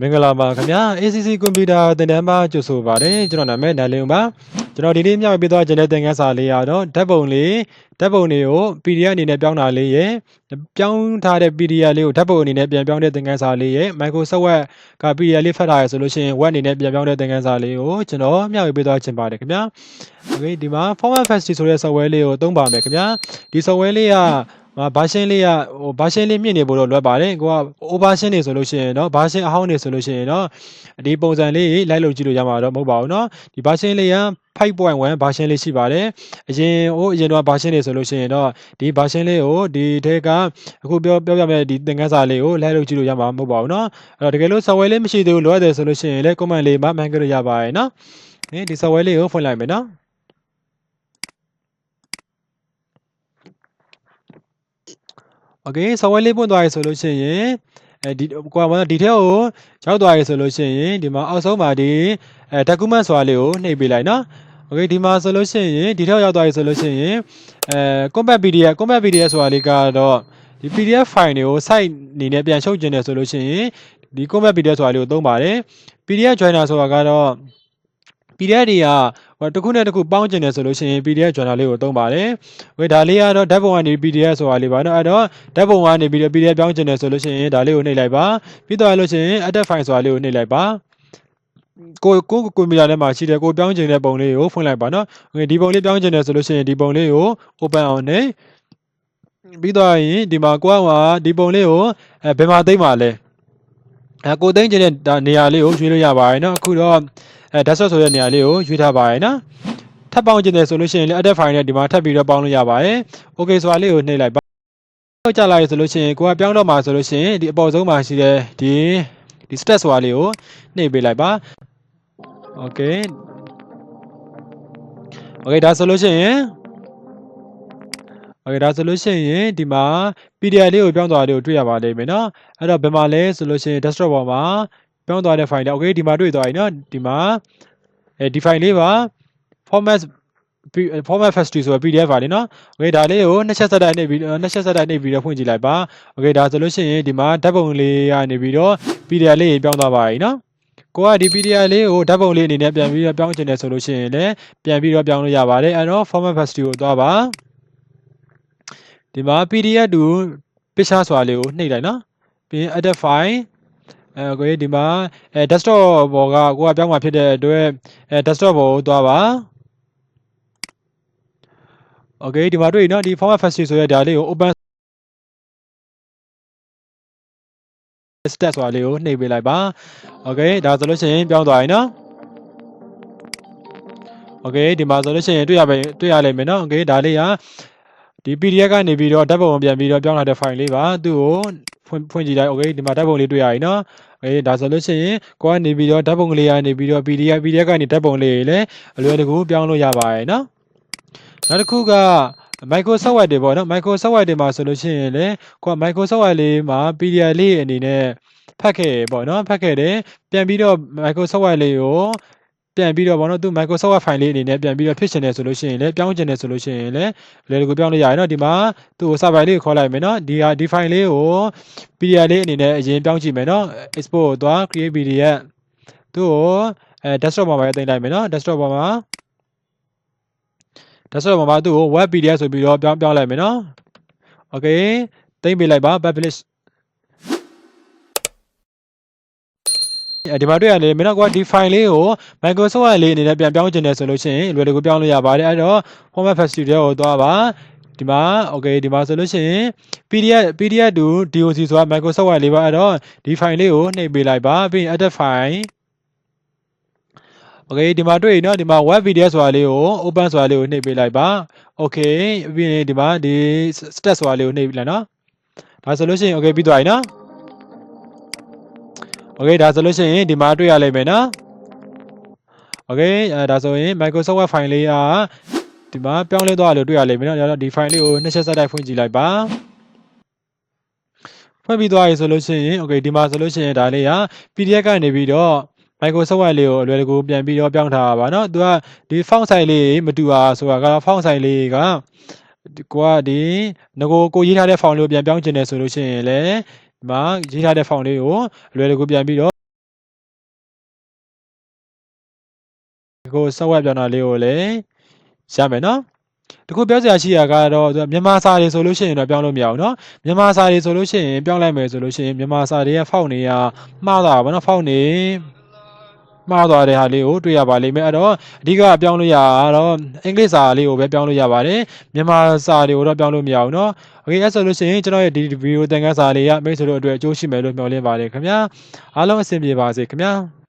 မင်္ဂလာပါခင်ဗျာ ACC ကွန်ပျူတာသင်တန်းပါကြိုဆိုပါတယ်ကျွန်တော်နာမည်နိုင်လင်းပါကျွန်တော်ဒီနေ့မျှဝေပေးသွားခြင်းတဲ့သင်ခန်းစာလေးရတော့ဓာတ်ပုံလေးဓာတ်ပုံတွေကို PDF အနေနဲ့ပြောင်းတာလေးရယ်ပြောင်းထားတဲ့ PDF လေးကိုဓာတ်ပုံအနေနဲ့ပြန်ပြောင်းတဲ့သင်ခန်းစာလေးရယ် Microsoft Word က PDF လေးဖတ်ထားရဆိုလို့ရှိရင် Word အနေနဲ့ပြန်ပြောင်းတဲ့သင်ခန်းစာလေးကိုကျွန်တော်မျှဝေပေးသွားခြင်းပါတယ်ခင်ဗျာ Okay ဒီမှာ Format Fast ဆိုတဲ့ software လေးကိုသုံးပါမယ်ခင်ဗျာဒီ software လေးက ဟာ version လေးကဟို version လေးမြင့်နေဖို့တော့လွယ်ပါတယ်ကိုက overversion နေဆိုလို့ရှိရင်เนาะ version အဟောင်းနေဆိုလို့ရှိရင်เนาะဒီပုံစံလေးလိုက်လို့ကြည့်လို့ရမှာတော့မဟုတ်ပါဘူးเนาะဒီ version လေးက5.1 version လေးရှိပါတယ်အရင်ဟိုအရင်တော့ version နေဆိုလို့ရှိရင်တော့ဒီ version လေးကိုဒီထဲကအခုပြောပြောပြမယ်ဒီသင်ခန်းစာလေးကိုလိုက်လို့ကြည့်လို့ရမှာမဟုတ်ပါဘူးเนาะအဲ့တော့တကယ်လို့ software လေးမရှိသေးဘူးလိုအပ်တယ်ဆိုလို့ရှိရင်လည်း comment လေးမှာမှန်ကြလို့ရပါတယ်เนาะဒီ software လေးကိုဖွင့်လိုက်မယ်เนาะ โอเค software လေးပွင့်သွားပြီဆိုလို့ရှိရင်အဲဒီကွာမဒီထဲကိုရောက်သွားပြီဆိုလို့ရှိရင်ဒီမှာအောက်ဆုံးမှာဒီအဲ document ဆိုတာလေးကိုနှိပ်ပေးလိုက်နော်โอเคဒီမှာဆိုလို့ရှိရင်ဒီထဲကိုရောက်သွားပြီဆိုလို့ရှိရင်အဲ combat PDF combat PDF ဆိုတာလေးကတော့ဒီ PDF file တွေကို site အနေနဲ့ပြန်ရှုပ်ကျင်တယ်ဆိုလို့ရှိရင်ဒီ combat PDF ဆိုတာလေးကိုသုံးပါတယ် PDF joiner ဆိုတာကတော့ PDF တွေကဟိုတစ်ခုနဲ့တစ်ခုပေါင်းကျင်တယ်ဆိုလို့ရှိရင် PDF journal လေးကိုသုံးပါတယ်။ဝေဒါလေးကတော့ဓာတ်ပုံကနေ PDF ဆိုတာလေးပါနော်။အဲ့တော့ဓာတ်ပုံကနေပြီးတော့ PDF ပြောင်းကျင်တယ်ဆိုလို့ရှိရင်ဒါလေးကိုနှိပ်လိုက်ပါ။ပြီးတော့လို့ရှိရင် edit file ဆိုတာလေးကိုနှိပ်လိုက်ပါ။ကိုကိုကွန်ပျူတာထဲမှာရှိတဲ့ကိုပြောင်းကျင်တဲ့ပုံလေးကိုဖွင့်လိုက်ပါနော်။ငွေဒီပုံလေးပြောင်းကျင်တယ်ဆိုလို့ရှိရင်ဒီပုံလေးကို open အောင်နှိပ်ပြီးတော့ရင်ဒီမှာကိုကဒီပုံလေးကိုအဲဘယ်မှာသိမ့်ပါလဲ။အဲကိုသိမ့်ကျင်တဲ့နေရာလေးကိုရွေးလို့ရပါတယ်နော်။အခုတော့ အဲ desktop ဆိုတဲ့နေရာလေးကိုရွေးထားပါရနော်ထပ်ပေါင်းခြင်းတယ်ဆိုလို့ရှိရင်လည်း edit file နဲ့ဒီမှာထပ်ပြီးတော့ပေါင်းလို့ရပါတယ်။ Okay ဆိုတာလေးကိုနှိပ်လိုက်ပါ။ဟုတ်ကြလာပြီဆိုလို့ရှိရင်ကိုကပြောင်းတော့မှာဆိုလို့ရှိရင်ဒီအပေါ်ဆုံးမှာရှိတဲ့ဒီဒီ step ဆိုတာလေးကိုနှိပ်ပေးလိုက်ပါ။ Okay Okay ဒါဆိုလို့ရှိရင် Okay ဒါဆိုလို့ရှိရင်ဒီမှာ PDF လေးကိုပြောင်းသွားလေးကိုတွေ့ရပါလိမ့်မယ်နော်။အဲ့တော့ဘယ်မှာလဲဆိုလို့ရှိရင် desktop ပေါ်မှာ ပြောင်းသွားတဲ့ file လေး okay ဒီမှာတွေ့သွားပြီเนาะဒီမှာအဲဒီ file လေးပါ format format factory ဆိုတော့ PDF ပါလေเนาะ okay ဒါလေးကိုနှစ်ချက်ဆက်တိုက်နှိပ်ပြီးနှစ်ချက်ဆက်တိုက်နှိပ်ပြီးတော့ဖွင့်ကြည့်လိုက်ပါ okay ဒါဆိုလို့ရှိရင်ဒီမှာဓာတ်ပုံလေးကနေပြီးတော့ PDF လေးပြောင်းသွားပါပြီเนาะကိုကဒီ PDF လေးကိုဓာတ်ပုံလေးအနေနဲ့ပြန်ပြီးတော့ပြောင်းချင်တယ်ဆိုလို့ရှိရင်လည်းပြန်ပြီးတော့ပြောင်းလို့ရပါတယ်အဲ့တော့ format factory ကိုသွားပါဒီမှာ PDF တူ picture ဆိုတာလေးကိုနှိပ်လိုက်နော်ပြီးရင် edit file အဲကိုဒီမှာအဲ desktop ပေါ်ကကိုကပြောင်းมาဖြစ်တဲ့အတွက်အဲ desktop ပေါ်ကိုသွားပါ Okay ဒီမှာတွေ့နော်ဒီ format factory ဆိုရဲဒါလေးကို open stat ဆိုတာလေးကိုနှိပ်ပေးလိုက်ပါ Okay ဒါဆိုလို့ရှိရင်ပြောင်းသွားပြီနော် Okay ဒီမှာဆိုလို့ရှိရင်တွေ့ရပါတွေ့ရလိမ့်မယ်နော် Okay ဒါလေးကဒီ PDF ကနေပြီးတော့ဓာတ်ပုံပြန်ပြီးတော့ပြောင်းလာတဲ့ file လေးပါသူ့ကို ဖွင့်ဖွင့်ကြည့်လိုက် Okay ဒီမှာဓာတ်ပုံလေးတွေ့ရပြီနော် Okay ဒါဆိုလို့ရှိရင်ကိုကနေပြီးတော့ဓာတ်ပုံကလေးကနေပြီးတော့ PDF PDF ကနေဓာတ်ပုံလေးလည်းအလွယ်တကူပြောင်းလို့ရပါတယ်နော်နောက်တစ်ခုက Microsoft Word တွေပေါ့နော် Microsoft Word တွေမှာဆိုလို့ရှိရင်လည်းကိုက Microsoft Word လေးမှာ PDF လေးအနေနဲ့ဖတ်ခဲ့ပေါ့နော်ဖတ်ခဲ့တယ်ပြန်ပြီးတော့ Microsoft Word လေးကို ပြန်ပြီးတော့ဘောနော်သူ Microsoft Word file လေးအနေနဲ့ပြန်ပြီးတော့ဖြစ်ချင်တယ်ဆိုလို့ရှိရင်လည်းပြောင်းချင်တယ်ဆိုလို့ရှိရင်လည်းလေဒီကိုပြောင်းလို့ရတယ်နော်ဒီမှာသူ့ကို server လေးကိုခေါ်လိုက်မယ်နော်ဒီဟာဒီ file လေးကို PDF လေးအနေနဲ့အရင်ပြောင်းကြည့်မယ်နော် export ကိုသွား create PDF သူ့ကိုအဲ desktop ပေါ်မှာတင်လိုက်မယ်နော် desktop ပေါ်မှာ desktop ပေါ်မှာသူ့ကို web PDF ဆိုပြီးတော့ပြောင်းပြောင်းလိုက်မယ်နော် okay တင်ပေးလိုက်ပါ publish ဒီမှာတွေ့ရတယ်မင်းတို့ကဒီ file လေးကို Microsoft Word လေးအနေနဲ့ပြန်ပြောင်းချင်တယ်ဆိုလို့ရှိရင်လွယ်တကူပြောင်းလို့ရပါတယ်အဲ့တော့ format factory တွေကိုသွားပါဒီမှာ okay ဒီမှာဆိုလို့ရှိရင် PDF PDF to DOC ဆိုတာ Microsoft Word လေးပါအဲ့တော့ဒီ file လေးကိုနှိပ်ပေးလိုက်ပါပြီးရင် edit file okay ဒီမှာတွေ့ရင်နော်ဒီမှာ web PDF ဆိုတာလေးကို open ဆိုတာလေးကိုနှိပ်ပေးလိုက်ပါ okay ပြီးရင်ဒီမှာဒီ stat ဆိုတာလေးကိုနှိပ်လိုက်နော်ဒါဆိုလို့ရှိရင် okay ပြီးသွားပြီနော် okay ဒါဆိုလို့ရှိရင်ဒီမှာတွေ့ရလိမ့်မယ်နော် okay အဲဒါဆိုရင် Microsoft Word file လေးကဒီမှာပြောင်းလဲသွားလို့တွေ့ရလိမ့်မယ်နော်ဒါတော့ဒီ file လေးကိုနှစ်ချက်ဆက်တိုက်ဖွင့်ကြည့်လိုက်ပါဖွင့်ပြီးသွားပြီဆိုလို့ရှိရင် okay ဒီမှာဆိုလို့ရှိရင်ဒါလေးက PDF ကနေပြီးတော့ Microsoft Word လေးကိုအလွယ်တကူပြန်ပြီးတော့ပြောင်းထားပါเนาะသူကဒီ font size လေးမတူတာဆိုတာက font size လေးကကိုကဒီငကိုကိုရေးထားတဲ့ font လေးကိုပြန်ပြောင်းချင်တယ်ဆိုလို့ရှိရင်လည်းဒီ မှာရေးထားတဲ့ font လေးကိုအလွယ်တကူပြန်ပြီးတော့ကို software ပြောင်းတာလေးကိုလည်းရမယ်နော်တခုပြောစရာရှိတာကတော့မြန်မာစာတွေဆိုလို့ရှိရင်တော့ပြောင်းလို့မရဘူးเนาะမြန်မာစာတွေဆိုလို့ရှိရင်ပြောင်းလိုက်မယ်ဆိုလို့ရှိရင်မြန်မာစာတွေရဲ့ font တွေကမှားတာပါเนาะ font တွေ မှားသွားတဲ့ဟာလေးကိုတွေ့ရပါလိမ့်မယ်အဲ့တော့အဓိကပြောင်းလို့ရတာတော့အင်္ဂလိပ်စာလေးကိုပဲပြောင်းလို့ရပါတယ်မြန်မာစာတွေကိုတော့ပြောင်းလို့မရဘူးเนาะโอเคအဲ့ဆိုလို့ရှိရင်ကျွန်တော်ရဲ့ဒီဗီဒီယိုသင်ခန်းစာလေးကမိတ်ဆွေတို့အတွက်အကျိုးရှိမယ်လို့မျှော်လင့်ပါတယ်ခင်ဗျာအားလုံးအဆင်ပြေပါစေခင်ဗျာ